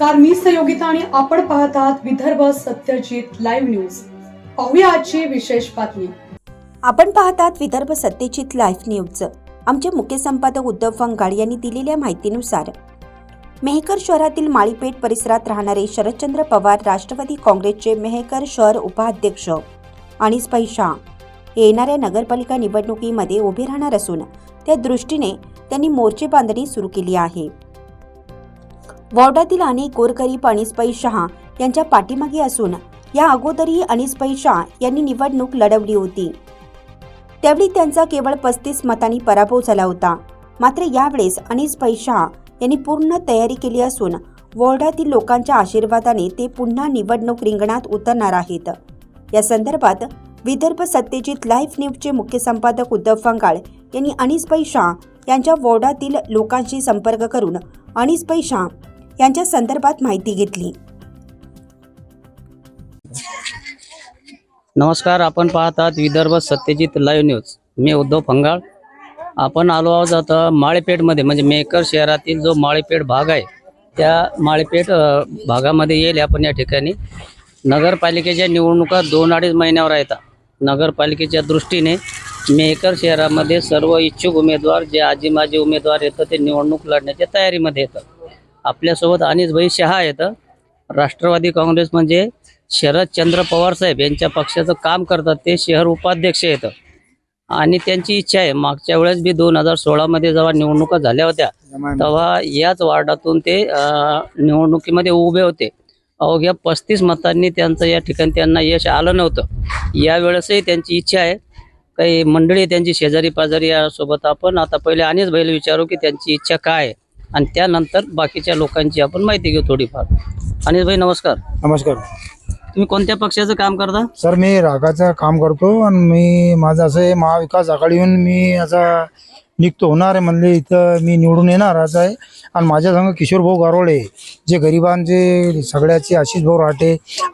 नमस्कार मी सहयोगिता आणि आपण पाहत आहात विदर्भ सत्यजित लाईव्ह न्यूज पाहूया आजची विशेष बातमी. आपण पाहतात विदर्भ सत्यजित लाईव्ह न्यूज आमचे मुख्य संपादक उद्धव फंगाड यांनी दिलेल्या माहितीनुसार मेहकर शहरातील माळीपेठ परिसरात राहणारे शरदचंद्र पवार राष्ट्रवादी काँग्रेसचे मेहकर शहर उपाध्यक्ष आणि स्पैशा येणाऱ्या नगरपालिका निवडणुकीमध्ये उभे राहणार असून त्या दृष्टीने त्यांनी मोर्चे बांधणी सुरू केली आहे. वॉर्डातील अनेक गोरगरीब अनिसबाई शहा यांच्या पाठीमागे असून या अगोदरही अनिसबाई शहा यांनी निवडणूक लढवली होती. त्यावेळी त्यांचा केवळ पस्तीस मतांनी पराभव झाला होता. मात्र यावेळेस अनिस शहा यांनी पूर्ण तयारी केली असून वॉर्डातील लोकांच्या आशीर्वादाने ते पुन्हा निवडणूक रिंगणात उतरणार आहेत. या संदर्भात विदर्भ सत्यजित लाईव्ह न्यूजचे मुख्य संपादक उद्धव फंगाळ यांनी अनिसबाई पै शहा यांच्या वॉर्डातील लोकांशी संपर्क करून अनिसबाई पै शहा यांच्या संदर्भात माहिती घेतली. नमस्कार आपण पाहत आहात विदर्भ सत्यजित लाईव्ह न्यूज मी उद्धव फंगाळ. आपण आलो आहोत आता माळेपेठमध्ये म्हणजे मेकर शहरातील जो माळेपेठ भाग आहे त्या माळेपेठ भागामध्ये येईल आपण या ठिकाणी. नगरपालिकेच्या निवडणुका दोन अडीच महिन्यावर आहेत. नगरपालिकेच्या दृष्टीने मेकर शहरामध्ये सर्व इच्छुक उमेदवार जे आजी माजी उमेदवार येतं ते निवडणूक लढण्याच्या तयारीमध्ये येतं आपल्यासोबत अनिसभाई शहा येतं राष्ट्रवादी काँग्रेस म्हणजे शरदचंद्र पवार साहेब यांच्या पक्षाचं काम करतात. ते शहर उपाध्यक्ष येतं आणि त्यांची इच्छा आहे मागच्या वेळेस बी दोन हजार सोळामध्ये जेव्हा निवडणुका झाल्या होत्या तेव्हा याच वार्डातून ते निवडणुकीमध्ये उभे होते. अवघ्या पस्तीस मतांनी त्यांचं या ठिकाणी त्यांना यश आलं नव्हतं. यावेळेसही त्यांची इच्छा आहे. काही मंडळी त्यांची शेजारी पाजारी यासोबत आपण आता पहिले अनिस भाईला विचारू की त्यांची इच्छा काय आहे. आणि त्यानंतर बाकीच्या लोकांची आपण माहिती घेऊ थोडीफार. अनिस भाई नमस्कार. नमस्कार. तुम्ही कोणत्या पक्षाचं काम करता? सर मी रागाचं काम करतो आणि मी माझं असं आहे महाविकास आघाडीहून मी असा निघतो. होणार आहे म्हणले इथं मी निवडून येणार असं आहे. आणि माझ्या संग किशोर भाऊ गारोळे जे गरिबांचे सगळ्याचे आशिष भाऊ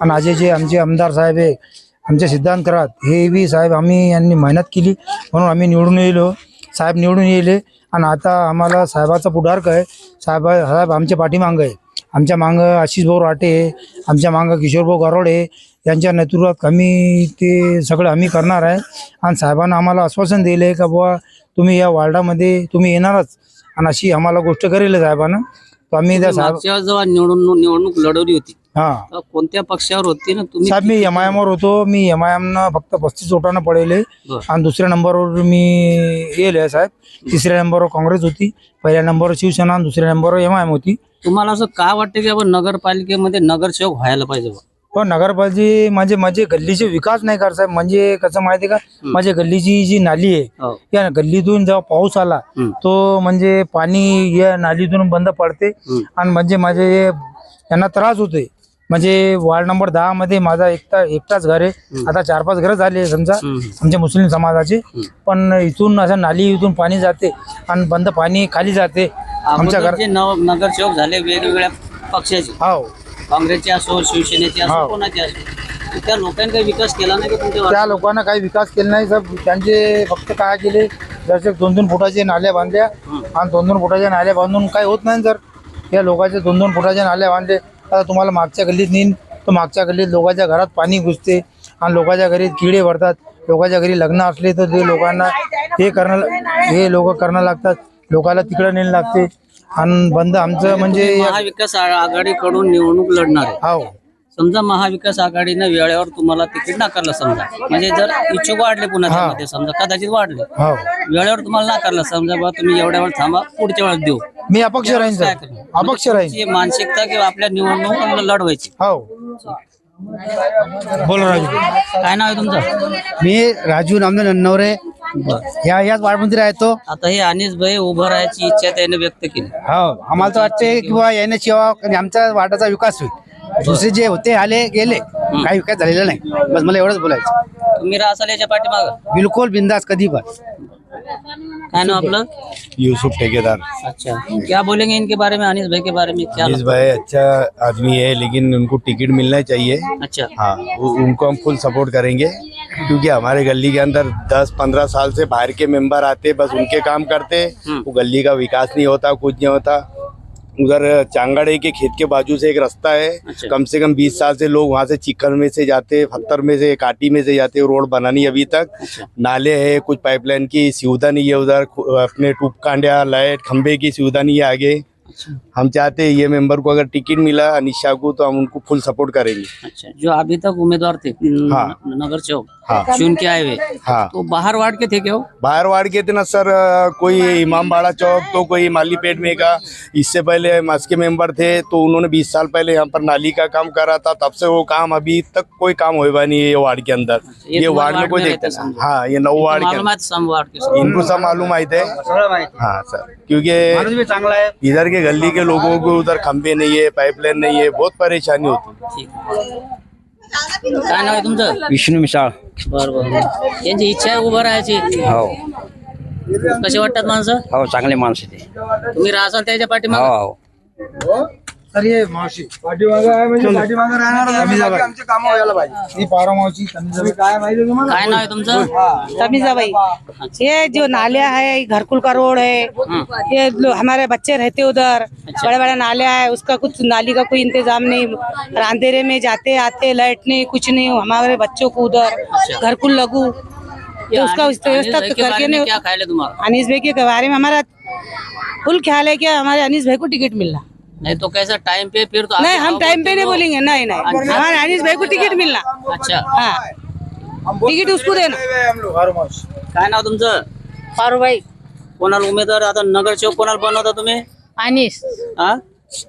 आणि आजे जे आमचे आमदार साहेब आहे आमचे सिद्धांत करात हे बी साहेब आम्ही यांनी मेहनत केली. म्हणून आम्ही निवडून येलो. साहेब निवडून येले. आणि आता आम्हाला साहेबाचा पुढारक आहे साहेब साहेब आमच्या पाठीमागं आहे. आमच्या मागं आशिष भाऊ राटे आहे. आमच्या मागं किशोर भाऊ गारोडे यांच्या नेतृत्वात आम्ही ते सगळं आम्ही करणार आहे. आणि साहेबांना आम्हाला आश्वासन दिलं आहे का बुवा तुम्ही या वार्डामध्ये तुम्ही येणारच. आणि अशी आम्हाला गोष्ट करेल साहेबांना. तर आम्ही त्या साहेब जेव्हा निवडणूक निवडणूक लढवली होती हां. कोणत्या पक्षावर होती ना तुम्ही? साहेब मी एम आय एमवर होतो. मी एम आय एमनं फक्त पस्तीस वोटानं पडेले बरं. आणि दुसऱ्या नंबरवर मी येईल आहे साहेब. तिसऱ्या नंबरवर काँग्रेस होती. पहिल्या नंबरवर शिवसेना आणि दुसऱ्या नंबरवर एम आय एम होती. तुम्हाला असं का वाटतं की आपण नगरपालिकेमध्ये नगरसेवक व्हायला पाहिजे बुवा? पण नगरपालिका म्हणजे माझे गल्लीचे विकास नाही कर साहेब. म्हणजे कसं माहिती आहे का? माझ्या गल्लीची जी नाली आहे हो. या गल्लीतून जेव्हा पाऊस आला हम्म. तो म्हणजे पाणी या नालीतून बंद पडते. हम्म. आणि म्हणजे माझे यांना त्रास होते म्हणजे वार्ड नंबर दहा मध्ये माझा एकटा एकटाच घर आहे. आता चार पाच घरं झाले समजा. आमच्या मुस्लिम समाजाचे. पण इथून असं नाली इथून पाणी जाते आणि बंद पाणी खाली जाते. आमच्या घर नगरसेवक झाले वेगवेगळ्या पक्षाचे. हो काँग्रेसचे असो शिवसेनेचे असो हो. कोणाचे असो. त्या लोकांनी काही विकास केला नाही का त्या? लोकांना काही विकास केला नाही. सर त्यांचे फक्त काय केले जसे दोन दोन फुटाचे नाल्या बांधल्या आणि दोन दोन फुटाच्या नाल्या बांधून काही होत नाही सर या लोकांचे दोन दोन फुटाच्या नाल्या बांधले. आता तुम्हाला मागच्या गल्लीत नेईन. तर मागच्या गल्लीत लोकांच्या घरात पाणी घुसते आणि लोकांच्या घरी किडे भरतात लोकांच्या घरी लग्न असले तर ते लोकांना हे करणं हे लोक करणं लागतात. लोकांना तिकडं नेणं लागते. आणि बंद आमचं म्हणजे महाविकास आघाडीकडून निवडणूक लढणार हो. समजा महाविकास आघाडीनं वेळेवर तुम्हाला तिकीट नाकारलं समजा. म्हणजे जर इच्छुक वाढले पुन्हा त्यामध्ये समजा कदाचित वाढले. हो. वेळेवर तुम्हाला नाकारलं समजा बा तुम्ही एवढ्या वेळ थांबा पुढच्या वेळेस देऊ. मी अपक्ष राहीन काय सर. करणार? अपक्ष राहीन. मानसिकता किंवा आपल्या निवडणूक लढवायची. हो. बोल राजू. काय नाव आहे तुमचं? मी राजू नामदेव नन्नवरे. या याच वार्डमध्ये राहतो आता हे अनिस भाई उभं राहायची इच्छा त्याने व्यक्त केली. हो. आम्हाला तर वाटते किंवा याने सेवा आणि आमच्या वार्डाचा विकास होईल. दुसरे जे होते आले गेले काही विकास झालेला नाही. बस मला एवढंच बोलायचं. तुम्ही राहसाल याच्या पाठीमाग? बिलकुल बिंदास कधी पण. काय नाव आपलं? यूसुफ ठेकेदार. अच्छा. क्या बोलेंगे इनके बारे में अनिस भाई के बारे में क्या अनिस भाई अच्छा आदमी है लेकिन उनको टिकट मिलना चाहिए। अच्छा। हाँ वो- उनको हम फुल सपोर्ट करेंगे क्योंकि हमारे गली के अंदर 10-15 साल से बाहर के मेंबर आते बस उनके काम करते। वो गली का विकास नहीं होता कुछ नहीं होता। उधर चांगड़े के खेत के बाजू से एक रास्ता है। अच्छा। कम से कम बीस साल से लोग वहाँ से चिक्कन में से जाते पत्थर में से काटी में से जाते रोड बना नहीं अभी तक। अच्छा। नाले है कुछ पाइपलाइन की सुविधा नहीं है उधर अपने टूप कांडिया लाइट खंभे की सुविधा नहीं है आगे। अच्छा। हम चाहते हैं ये मेंबर को अगर टिकट मिला अनिश को तो हम उनको फुल सपोर्ट करेंगे। अच्छा जो अभी तक उम्मीदवार थे हाँ। नगर चौक? हाँ। चुन के आए हुए। हाँ। तो बाहर वार्ड के थे क्या वो? बाहर वार्ड के थे ना सर अ, कोई इमामबाड़ा चौक तो कोई मालीपेट में का। इससे पहले मस्के के मेंबर थे तो उन्होंने 20 साल पहले यहाँ पर नाली का काम करा था। तब से वो काम अभी तक कोई काम हुआ नहीं है ये वार्ड के अंदर। ये ये तुम्हारे वार्ड में वार्ड कोई में देखता रहते नहीं। समझो। हाँ ये नौ वार्ड के मालूम है सम वार्ड के सब। अंदर। इनको सब मालूम आए थे हाँ। सर क्योंकि भी चांगला आहे इधर के गली के लोगों को उधर खंबे नहीं है पाइपलाइन नहीं है बहुत परेशानी होती है। ठीक. काय नाव आहे तुमचं? विष्णू मिसाळ. बर बर यांची इच्छा आहे उभं राहायची? हो. कसे वाटतात माणसं? हो चांगले माणूस ते. तुम्ही राहसाल त्याच्या हो पाठीमागे हो. तर ये मावशी. पाठीमागं आहे म्हणजे पाठीमागं राहणार आमचे कामं व्हायला पाहिजे. ही पारा मावशी काय माहिती तुम्हाला? काय नाव आहे तुमचं? तमीजाबाई ये जो नालिया है घरकुल का रोड है ये लो, हमारे बच्चे रहते उधर. बड़े बड़े नालिया है उसका कुछ नाली का कोई इंतजाम नहीं। और अंधेरे में जाते आते लाइट नहीं कुछ नहीं हमारे बच्चों को उधर घरकुल लगू। तो उसका उस व्यवस्था करके नहीं क्या ख्याल अनीस भाई के बारे में हमारा फुल ख्याल है कि हमारे अनीस भाई को टिकट मिलना नहीं तो कैसा टाइम पे फिर तो नहीं हम टाइम पे नहीं। बोलेंगे. नहीं नहीं. हमारे अनीस भाई को टिकट मिलना. अच्छा. हाँ. टिकट उसको देना. हम लोग हर मावशी काय नाव तुमचं? पारुबाई कोणाला उमेदवार आता नगर चौक कोणाला बनवता तुम्ही? अनिस हा?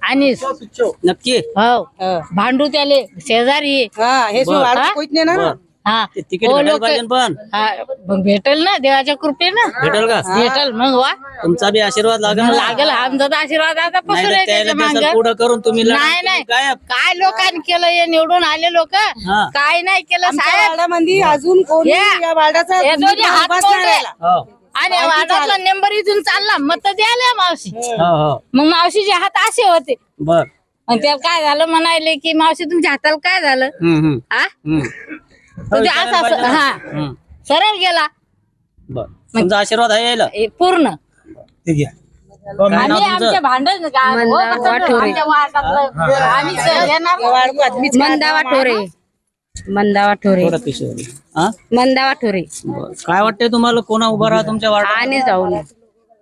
अनिस नक्की? हो. भांडू त्याले. शेजारी. हाँ हे सो कोईच नाही ना? बर. हा. ते तिकीट हो, भेटायला लोक- पाहिजे पण. हा, मग भेटल ना देवाच्या कृपेनं. भेटेल का? भेटल मग वा. तुमचा बी आशीर्वाद लागेल ना? लागेल आमचा आशीर्वाद आता नाही पसर तर त्याला त्याचं पुढं करून तुम्ही लढा नाही नाही. काय? काय लोकांनी केलं हे निवडून आले लोक? हा. काय नाही केलं साहेब. अजून कोणी हे- या वार्डाचा हे दोन्ही हात उभाच मोडले. नाही राहिला. हो. आणि वादातला नंबर इथून चालला. मत द्यायला मावशी. हो. हो मग मावशीचे हात असे होते. बर. मग त्याला काय झालं म्हणाले की मावशी तुमच्या हाताला काय झालं? हम्म हम्म. हा हम्म. ते असं असं हा. हम्म. सरळ गेला. बर. तुमचा आशीर्वाद आहे यायला? हे पूर्ण. ठीक आहे. काय नाव आणि आमचे तुमचं? भांडण का- हो, कसं आमच्या. आम्ही येणार. मंदावा ठोरे. मंदावा ठोरे. थोडं पिशवी हा? मंदावा ठोरे. बर. काय वाटतंय तुम्हाला? कोणा उभा राहा तुमच्या वार्डात? आणि जाऊन.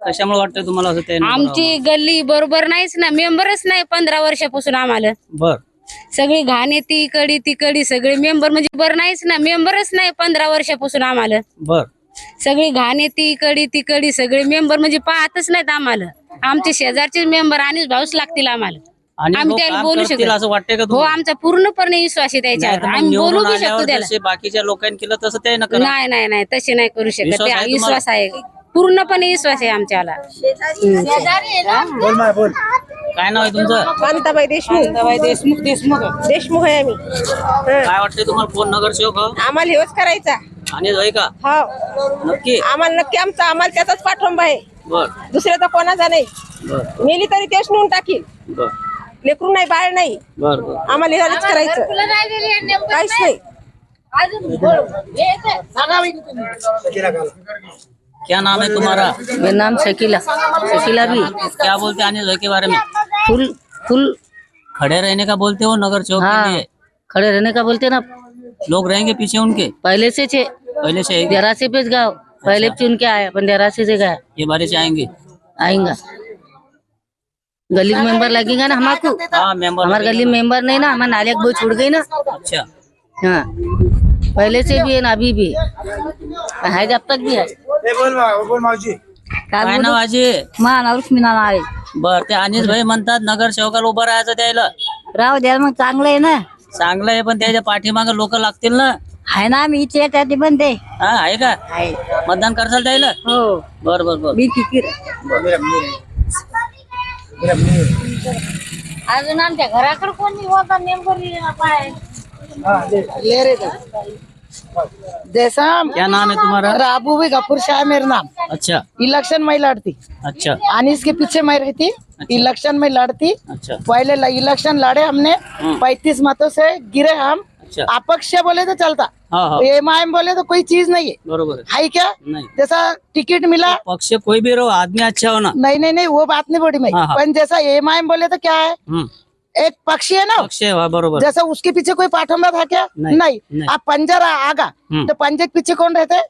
कशामुळे वाटतंय तुम्हाला असं ते आमची गल्ली बरोबर नाहीच ना. मेंबरच नाही पंधरा वर्षापासून आम्हाला. बर. सगळी घाण येते इकडी तिकडी सगळे मेंबर म्हणजे बरं नाहीच ना मेंबरच नाही पंधरा वर्षापासून आम्हाला. बर. सगळी घाण येते इकडी तिकडी सगळे मेंबर म्हणजे पाहतच नाहीत आम्हाला. आमचे शेजारचे मेंबर आणि भाऊच लागतील आम्हाला. आणि आम्ही लोक त्याला काम बोलू करतील शकत असं वाटतंय का हो तुम्हाला? आमचा पूर्णपणे विश्वास आहे नाही तर त्याच्यावर मग आम्ही बोलू निवडून बी शकतो आल्यावर त्याला. जसे बाकीच्या लोकांनी केलं तसं ते नाही नाही नाही तसे नाही करू शकत. विश्वास ते आहे विश्वास आहे. पूर्णपणे विश्वास आहे आमच्याला. बोल माय बोल. काय नाव आहे तुमचं? कांताबाई देशमुख. कांताबाई देशमुख देशमुख. देशमुख आहे आम्ही. काय वाटतंय तुम्हाला कोण नगरसेवक हो? आम्हाला हेच करायचा. आणि होय का? हो. नक्की? आम्हाला नक्की आमचा आम्हाला त्याचाच पाठिंबा आहे. बर. दुसऱ्याचा कोणाचा नाही. बर. मेली तरी तेच नेऊन टाकील. बर. लेकरू नाही बाळ नाही. बर बर. आम्हाला हेच करायचं. काहीच नाही. क्या नाम है तुम्हारा? मेरा नाम शकीला। शकीला भी। क्या बोलते हैं अनिल भाई के बारे में? फुल फुल। खड़े रहने का बोलते हो नगर चौक हाँ, के लिए? खड़े रहने का बोलते ना। लोग रहेंगे पीछे उनके? पहले से छे पहले से है देरासी पे गाँव। पहले चुन के आया अपन देरासी से गया ये बारी से आएँगे? आएगा। गली में मेंबर लगेगा ना हमारे हाँ हमारे गली में मेंबर नहीं ना हमारे नालिया बहुत छूट गई ना। अच्छा। हाँ। पहले से भी है ना अभी भी। है। जब तक भी है। ए, बोल मा- बोल मावशी काय नाव आजी मा लक्ष्मी नाना आहे। बर ते अनिल भाई म्हणतात नगर सेवकाला उभं राहायचं त्याला. राव द्या मग चांगलं आहे ना. चांगलं आहे पण त्याच्या पाठीमागे लोक लागतील ना. आहे ना मी इथे त्यात पण ते हा आहे का? आहे. मतदान करसाल त्याला? हो. बर बर बर. मी फिकीर अजून आमच्या घराकडे कोणी होता नेमकं जैसा क्या नाम है तुम्हारा? राबू भी गफूर शाह मेरा नाम। अच्छा। इलेक्शन में लड़ती। अच्छा। आणि इसके पीछे मैं रहती इलेक्शन में लड़ती। अच्छा। पहले इलेक्शन लड़े हमने। पैतीस मतों से गिरे हम। अच्छा। अपक्ष बोले तो चलता। हाँ हाँ। एम आई एम बोले तो कोई चीज नहीं है। बरोबर है। क्या? नहीं। जैसा टिकट मिला। पक्ष कोई भी रहो आदमी अच्छा होना नहीं नहीं नहीं वो बात नहीं बोली मैं। पण जैसा एम आई एम बोले तो क्या है? एक पक्षी है ना? पक्ष है बरोबर। जैसा उसके पीछे कोई पाठंबा था क्या? नहीं, नहीं। नहीं। अब पंजर आगा। हम्म। तो पंजे के पीछे कौन रहते?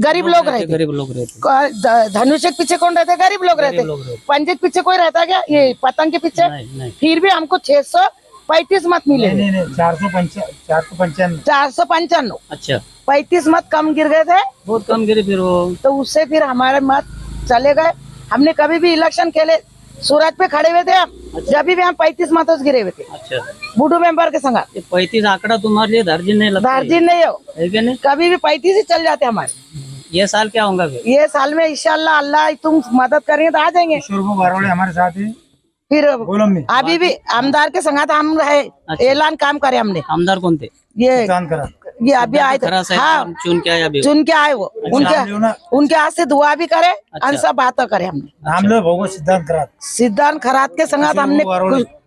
गरीब लोग रहते। गरीब लोग रहते। धनुष के पीछे कौन रहते? गरीब लोग रहते। पंजे के पीछे कोई रहता क्या? ये पतंग के पीछे? फिर भी हमको छह सौ पैंतीस मत मिले। नहीं नहीं नहीं चार सौ चार सौ पंचानवे। चार सौ पंचानवे। अच्छा। पैतीस मत कम गिर गए थे। बहुत कम गिरे फिर वो। तो उससे फिर हमारे मत चले गए। हमने कभी भी इलेक्शन खेले सूरज पे खड़े हुए थे हम। जब भी हम पैंतीस मतों से गिरे हुए थे। अच्छा। बूढ़ू मेंबर के संगा। पैतीस आंकड़ा तुम्हारे लिए दर्जी नहीं लगता। दर्जी नहीं हो। नहीं? कभी भी पैंतीस ही चल जाते हमारे। ये साल क्या होगा ये साल में इंशाल्लाह अल्लाह तुम मदद करेंगे तो आ जाएँगे। हमारे साथ है। फिर अभी भी आमदार के संगात हम रहे अच्छा। ऐलान काम करे हमने। आमदार कौन थे ये ये अभी आए थे। हाँ। चुन के अभी चुन के आए वो। उनके लो ना उनके हाथ से दुआ भी करे अच्छा। और सब बातें करे हमने। नाम लो भोगो सिद्धांत करा। सिद्धांत खरात के संगात हमने।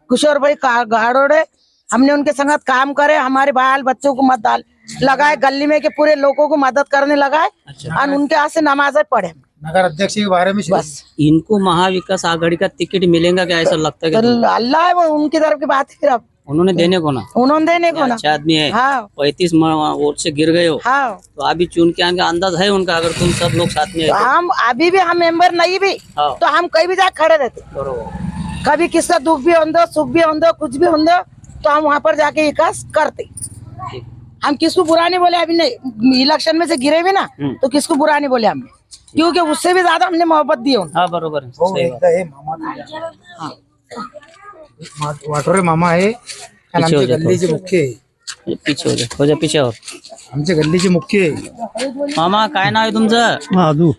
किशोर भाई गारोड़े हमने उनके संगत काम करे हमारे बाल बच्चों को मत डाल। लगाए गली में के पूरे लोगों को मदद करने लगाए अच्छा। और उनके हाथ से नमाजें पढ़े। नगर अध्यक्ष के बारे में बस इनको महाविकास आघाड़ी का टिकट मिलेगा क्या ऐसा लगता है तो अल्लाह है वो उनकी तरफ़ की बात है फिर अब। उन्होंने देने को ना? उन्होंने देने को ना। अच्छा आदमी है। हाँ। पैंतीस वोट से गिर गए हो। हाँ। तो अभी चुन के आने का अंदाज है उनका अगर तुम सब लोग साथ में तो। हम अभी भी हम मेंबर नहीं भी। हाँ। तो हम कहीं भी जाके खड़े रहते। कभी किसका दुख भी होंदो सुख भी होंदो कुछ भी होंदो तो हम वहाँ पर जाके विकास करते। हम किसको बुरा नहीं बोले अभी नहीं इलेक्शन में से गिरे भी ना हम्म। तो किसको बुरा नहीं बोले हमने? क्योंकि उससे भी ज्यादा हमने मोहब्बत दी हाँ बरोबर है सही बात। एकदा मामा मा- वाटोरे मामा आहे आणि पीछे हो आमच्या जातो. गल्लीचे मुख्य आहे ये पीछे हो जा हो जा पीछे और। आमच्या गल्लीचे मुख्य आहे मामा काय नाव आहे तुमचं? महादू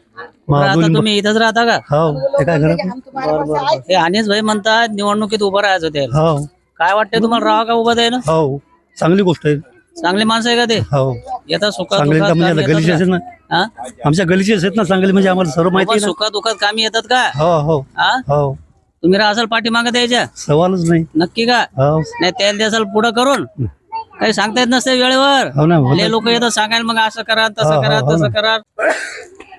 तुम्ही? इथंच राहता का? हो ते काय करत हे अनिस भाई म्हणतात निवडणुकीत उभं राहायचं ते. हो काय वाटतंय तुम्हाला? राहा का उभं आहे ना? हो चांगली गोष्ट आहे. चांगली माणसं आहे का ते? हो येतात चांगली म्हणजे आता गलीचे असेल ना. का? हा? आमच्या गलीचे आहेत ना चांगली म्हणजे आम्हाला सर्व माहिती आहे सुखात दुखात कामी येतात का? हो हो. हा? हो. तुम्ही राहाल पाठी मागत द्यायच्या? सवालच नाही. नक्की का? हो. नाही त्याला द्याल पुढं करून काही सांगता येत नसते वेळेवर. हो ना हो ना. लोक येतात सांगायला मग असं करा हा, तसं हा, करा हो तसं. करा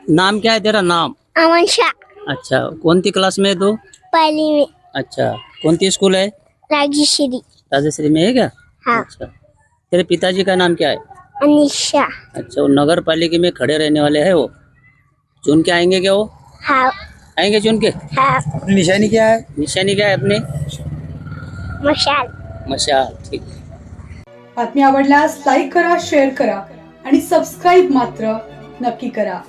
नाम क्या है तेरा? नाम. अमन शाह अच्छा सी क्लास में है तू? पहली में अच्छा सी स्कूल है राजेश्वरी राजश्री में है क्या? हाँ. अच्छा. तेरे पिताजी का नाम क्या है? अनिशा। अच्छा वो नगर पालिका में खड़े रहने वाले हैं वो? चुन के आएंगे क्या वो? हाँ। आएंगे चुन के? हाँ। निशाणी क्या आहे निशानी क्या है अपने? मशाल। मशाल ठीक। बातमी आवडल्यास लाईक करा शेअर करा आणि सबस्क्राईब मात्र नक्की करा.